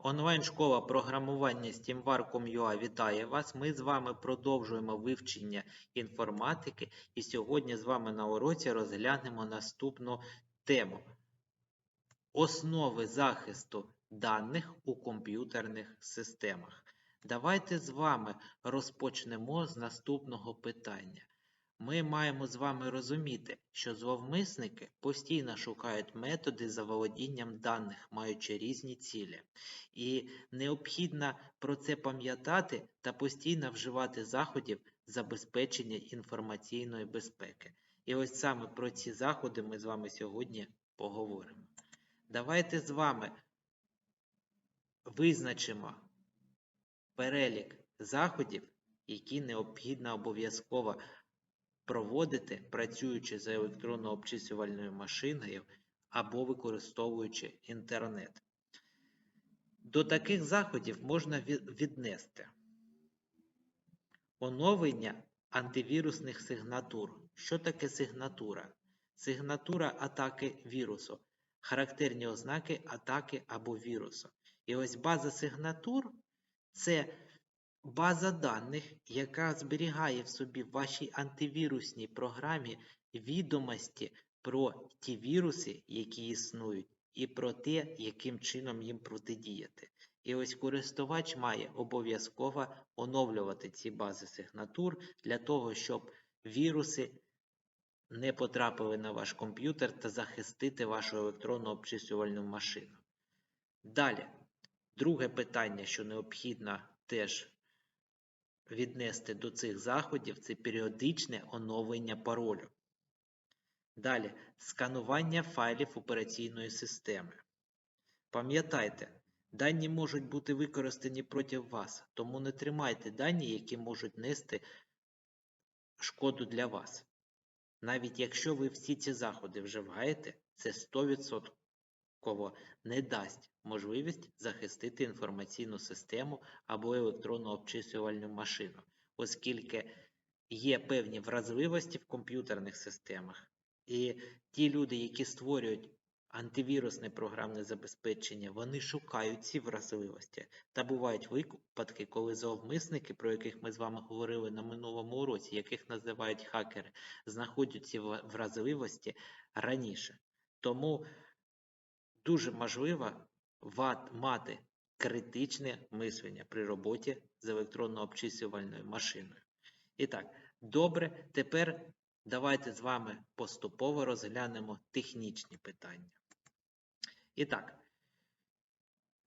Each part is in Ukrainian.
Онлайн-школа програмування SteamVar.com.ua вітає вас. Ми з вами продовжуємо вивчення інформатики і сьогодні з вами на уроці розглянемо наступну тему. Основи захисту даних у комп'ютерних системах. Давайте з вами розпочнемо з наступного питання. Ми маємо з вами розуміти, що зловмисники постійно шукають методи заволодінням даних, маючи різні цілі. І необхідно про це пам'ятати та постійно вживати заходів забезпечення інформаційної безпеки. І ось саме про ці заходи ми з вами сьогодні поговоримо. Давайте з вами визначимо перелік заходів, які необхідно обов'язково проводити, працюючи за електронно-обчислювальною машиною або використовуючи інтернет. До таких заходів можна віднести оновлення антивірусних сигнатур. Що таке сигнатура? Сигнатура атаки вірусу, характерні ознаки атаки або вірусу. І ось база сигнатур це база даних, яка зберігає в собі в вашій антивірусній програмі відомості про ті віруси, які існують, і про те, яким чином їм протидіяти. І ось користувач має обов'язково оновлювати ці бази сигнатур для того, щоб віруси не потрапили на ваш комп'ютер та захистити вашу електронну обчислювальну машину. Далі, друге питання, що необхідно теж віднести до цих заходів, це періодичне оновлення паролю. Далі, сканування файлів операційної системи. Пам'ятайте, дані можуть бути використані проти вас, тому не тримайте дані, які можуть нести шкоду для вас. Навіть якщо ви всі ці заходи вживаєте, це 100% не дасть можливість захистити інформаційну систему або електронну обчислювальну машину, оскільки є певні вразливості в комп'ютерних системах. І ті люди, які створюють антивірусне програмне забезпечення, вони шукають ці вразливості. Та бувають випадки, коли зловмисники, про яких ми з вами говорили на минулому уроці, яких називають хакери, знаходять ці вразливості раніше. Тому дуже важливо мати критичне мислення при роботі з електронно-обчислювальною машиною. І так, добре, тепер давайте з вами поступово розглянемо технічні питання. І так,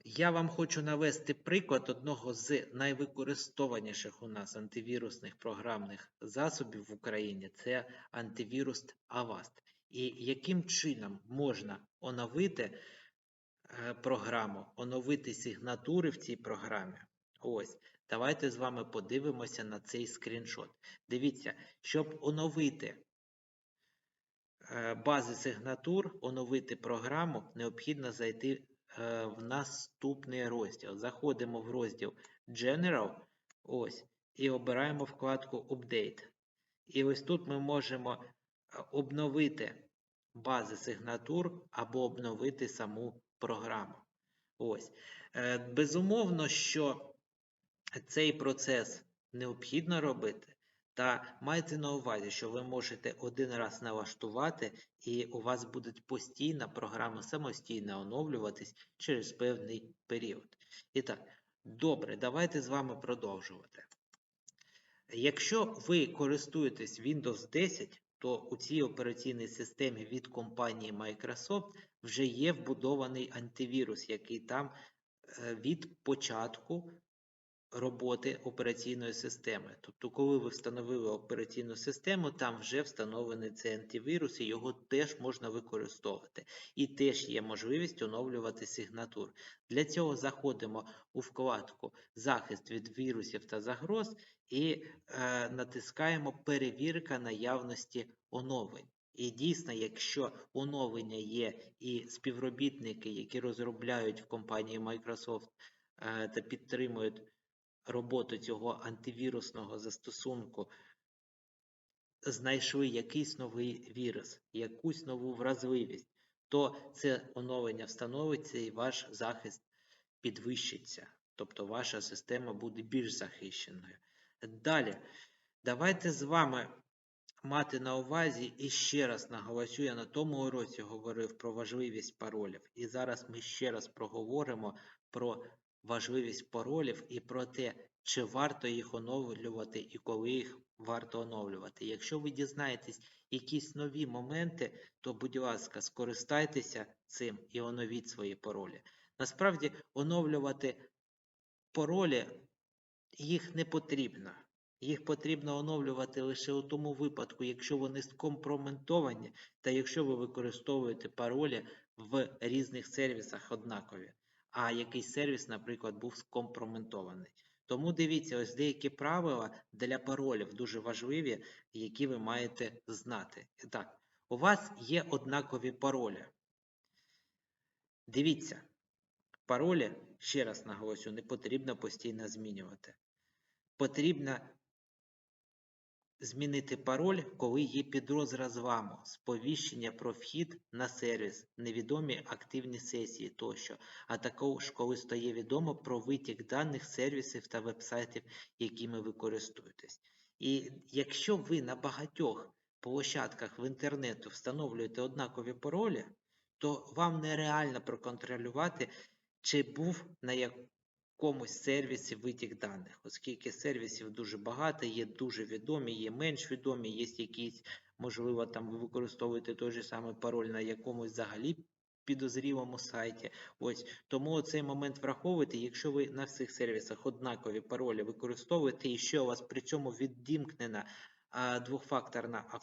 я вам хочу навести приклад одного з найвикористованіших у нас антивірусних програмних засобів в Україні це антивірус Avast. І яким чином можна оновити е, програму, оновити сигнатури в цій програмі? Ось, давайте з вами подивимося на цей скріншот. Дивіться, щоб оновити е, бази сигнатур, оновити програму, необхідно зайти е, в наступний розділ. Заходимо в розділ General, ось, і обираємо вкладку Update. І ось тут ми можемо обновити бази сигнатур або обновити саму програму. Ось. Е, Безумовно, що цей процес необхідно робити. Та майте на увазі, що ви можете один раз налаштувати, і у вас буде постійна програма самостійно оновлюватись через певний період. І так, добре, давайте з вами продовжувати. Якщо ви користуєтесь Windows 10, то у цій операційній системі від компанії Microsoft вже є вбудований антивірус, який там е, від початку роботи операційної системи. Тобто, коли ви встановили операційну систему, там вже встановлений цей антивірус, і його теж можна використовувати. І теж є можливість оновлювати сигнатур. Для цього заходимо у вкладку Захист від вірусів та загроз і е, натискаємо Перевірка наявності оновлень. І дійсно, якщо оновлення є і співробітники, які розробляють в компанії Microsoft е, та підтримують роботу цього антивірусного застосунку, знайшли якийсь новий вірус, якусь нову вразливість, то це оновлення встановиться і ваш захист підвищиться, тобто ваша система буде більш захищеною. Далі, давайте з вами мати на увазі і ще раз наголосю, я на тому уроці говорив про важливість паролів. І зараз ми ще раз проговоримо про важливість паролів і про те, чи варто їх оновлювати і коли їх варто оновлювати. Якщо ви дізнаєтесь якісь нові моменти, то, будь ласка, скористайтеся цим і оновіть свої паролі. Насправді, оновлювати паролі їх не потрібно. Їх потрібно оновлювати лише у тому випадку, якщо вони скомпрометовані, та якщо ви використовуєте паролі в різних сервісах однакові, а якийсь сервіс, наприклад, був скомпрометований. Тому дивіться, ось деякі правила для паролів дуже важливі, які ви маєте знати. І Так, у вас є однакові паролі. Дивіться, паролі, ще раз наголосю, не потрібно постійно змінювати. Потрібно змінити пароль, коли є підозра зламу, сповіщення про вхід на сервіс, невідомі активні сесії тощо, а також коли стає відомо про витік даних сервісів та вебсайтів, якими ви користуєтесь. І якщо ви на багатьох площадках в інтернету встановлюєте однакові паролі, то вам нереально проконтролювати, чи був на якомусь сервісі витік даних, оскільки сервісів дуже багато, є дуже відомі, є менш відомі, є якісь, можливо, там ви використовуєте той же самий пароль на якомусь взагалі підозрілому сайті. Ось тому цей момент враховуйте, якщо ви на всіх сервісах однакові паролі використовуєте, і ще у вас при цьому відімкнена а, двохфакторна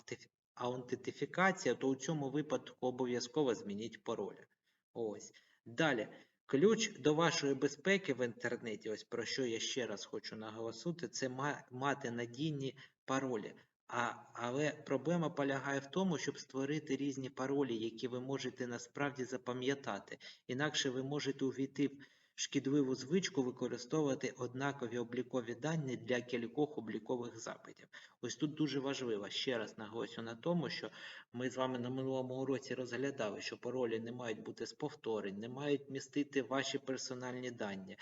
аутентифікація, то у цьому випадку обов'язково змініть паролі. Ось. Далі. Ключ до вашої безпеки в інтернеті, ось про що я ще раз хочу наголосити, це ма- мати надійні паролі. А, але проблема полягає в тому, щоб створити різні паролі, які ви можете насправді запам'ятати. Інакше ви можете увійти в шкідливу звичку використовувати однакові облікові дані для кількох облікових запитів. Ось тут дуже важливо, ще раз наголосю на тому, що ми з вами на минулому уроці розглядали, що паролі не мають бути з повторень, не мають містити ваші персональні дані,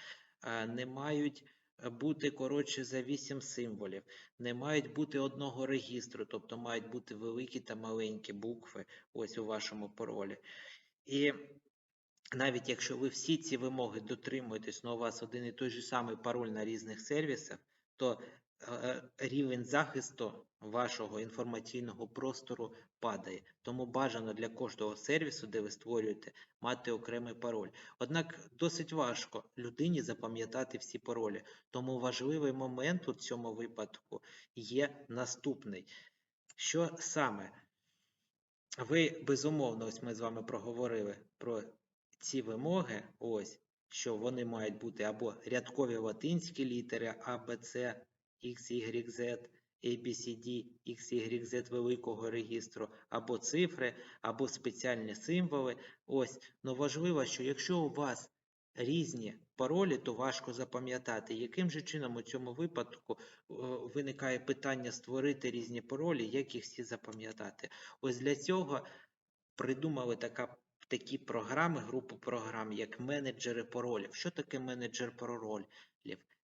е, не мають е, бути коротше за 8 символів, не мають бути одного регістру, тобто мають бути великі та маленькі букви ось у вашому паролі. І навіть якщо ви всі ці вимоги дотримуєтесь, але у вас один і той же самий пароль на різних сервісах, то е, рівень захисту вашого інформаційного простору падає. Тому бажано для кожного сервісу, де ви створюєте, мати окремий пароль. Однак досить важко людині запам'ятати всі паролі. Тому важливий момент у цьому випадку є наступний. Що саме? Ви безумовно, ось ми з вами проговорили про ці вимоги, ось, що вони мають бути або рядкові латинські літери А, Б, С, X, Y, Z, A, B, C, D, X, Y, Z великого регістру, або цифри, або спеціальні символи. Ось, но важливо, що якщо у вас різні паролі, то важко запам'ятати, яким же чином у цьому випадку е, виникає питання створити різні паролі, як їх всі запам'ятати. Ось для цього придумали така, такі програми, групу програм, як менеджери паролів. Що таке менеджер паролів?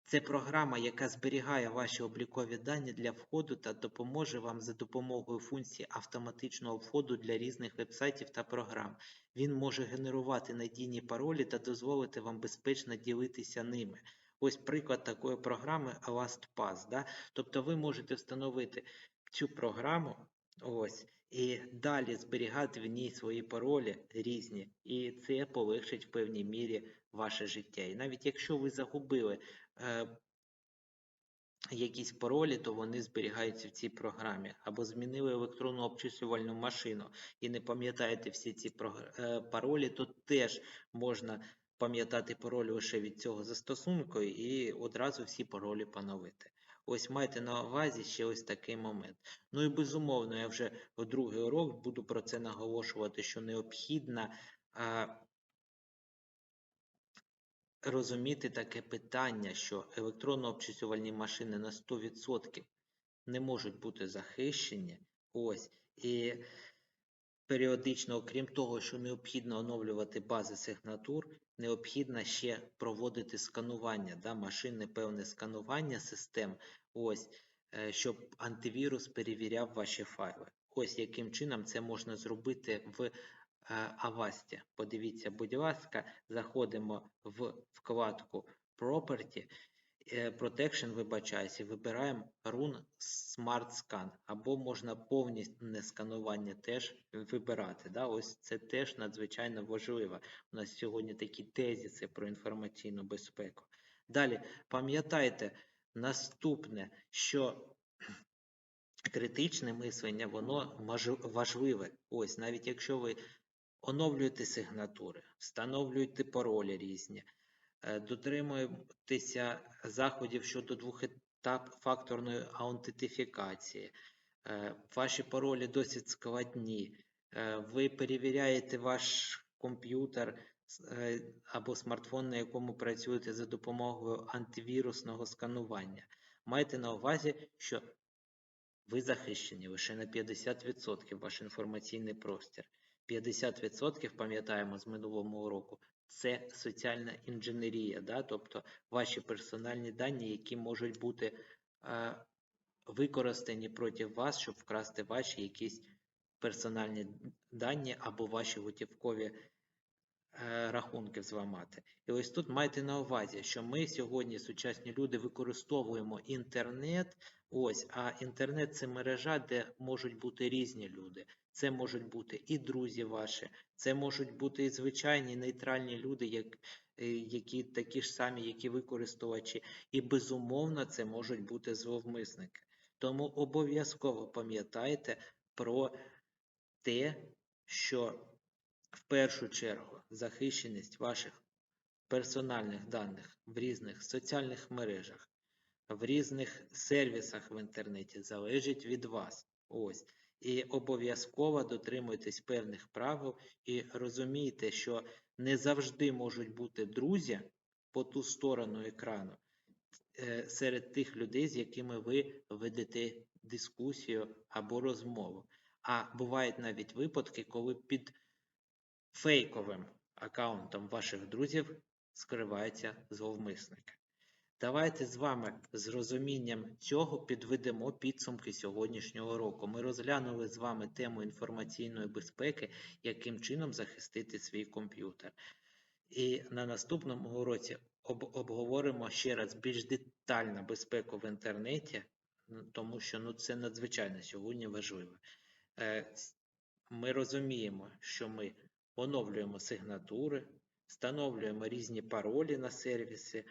Це програма, яка зберігає ваші облікові дані для входу та допоможе вам за допомогою функції автоматичного входу для різних вебсайтів та програм. Він може генерувати надійні паролі та дозволити вам безпечно ділитися ними. Ось приклад такої програми LastPass. Да? Тобто ви можете встановити цю програму ось, і далі зберігати в ній свої паролі різні. І це полегшить в певній мірі ваше життя. І навіть якщо ви загубили е, якісь паролі, то вони зберігаються в цій програмі. Або змінили електронну обчислювальну машину і не пам'ятаєте всі ці е, паролі, то теж можна пам'ятати пароль лише від цього застосунку і одразу всі паролі поновити. Ось майте на увазі ще ось такий момент. Ну і безумовно, я вже другий урок буду про це наголошувати, що необхідно а, розуміти таке питання, що електронно-обчислювальні машини на 100% не можуть бути захищені. Ось. І періодично, окрім того, що необхідно оновлювати бази сигнатур, необхідно ще проводити сканування, да, машинне певне сканування систем, ось, е, щоб антивірус перевіряв ваші файли. Ось яким чином це можна зробити в е, Avast. Подивіться, будь ласка, заходимо в вкладку Property, е, Protection, вибачаюсь, і вибираємо Run Smart Scan, або можна повне сканування теж вибирати. Да? Ось це теж надзвичайно важливо. У нас сьогодні такі тезиси про інформаційну безпеку. Далі, пам'ятайте наступне, що критичне мислення, воно важливе. Ось, навіть якщо ви оновлюєте сигнатури, встановлюєте паролі різні, е, дотримуєтеся заходів щодо двохетап-факторної аутентифікації, е, ваші паролі досить складні, е, ви перевіряєте ваш комп'ютер е, або смартфон, на якому працюєте за допомогою антивірусного сканування. Майте на увазі, що ви захищені лише на 50% ваш інформаційний простір. 50% пам'ятаємо з минулого року. Це соціальна інженерія, да? тобто ваші персональні дані, які можуть бути е, використані проти вас, щоб вкрасти ваші якісь персональні дані або ваші готівкові е, рахунки взламати. І ось тут майте на увазі, що ми сьогодні, сучасні люди, використовуємо інтернет. Ось, а інтернет це мережа, де можуть бути різні люди. Це можуть бути і друзі ваші, це можуть бути і звичайні нейтральні люди, як, е, які такі ж самі, як і ви. І безумовно, це можуть бути зловмисники. Тому обов'язково пам'ятайте про те, що в першу чергу захищеність ваших персональних даних в різних соціальних мережах, в різних сервісах в інтернеті залежить від вас. Ось. І обов'язково дотримуйтесь певних правил і розумійте, що не завжди можуть бути друзі по ту сторону екрану е, серед тих людей, з якими ви ведете дискусію або розмову. А бувають навіть випадки, коли під фейковим аккаунтом ваших друзів скриваються зловмисники. Давайте з вами з розумінням цього підведемо підсумки сьогоднішнього року. Ми розглянули з вами тему інформаційної безпеки, яким чином захистити свій комп'ютер. І на наступному уроці об- обговоримо ще раз більш детально безпеку в інтернеті, тому що ну, це надзвичайно сьогодні важливо. Е, Ми розуміємо, що ми оновлюємо сигнатури, встановлюємо різні паролі на сервіси,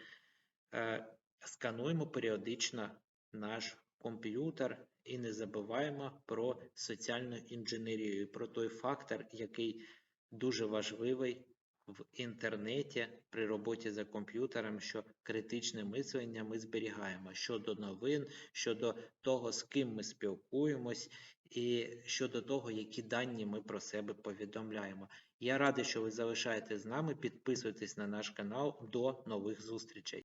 скануємо періодично наш комп'ютер і не забуваємо про соціальну інженерію, про той фактор, який дуже важливий в інтернеті при роботі за комп'ютером, що критичне мислення ми зберігаємо щодо новин, щодо того, з ким ми спілкуємось, і щодо того, які дані ми про себе повідомляємо. Я радий, що ви залишаєтесь з нами. Підписуйтесь на наш канал. До нових зустрічей.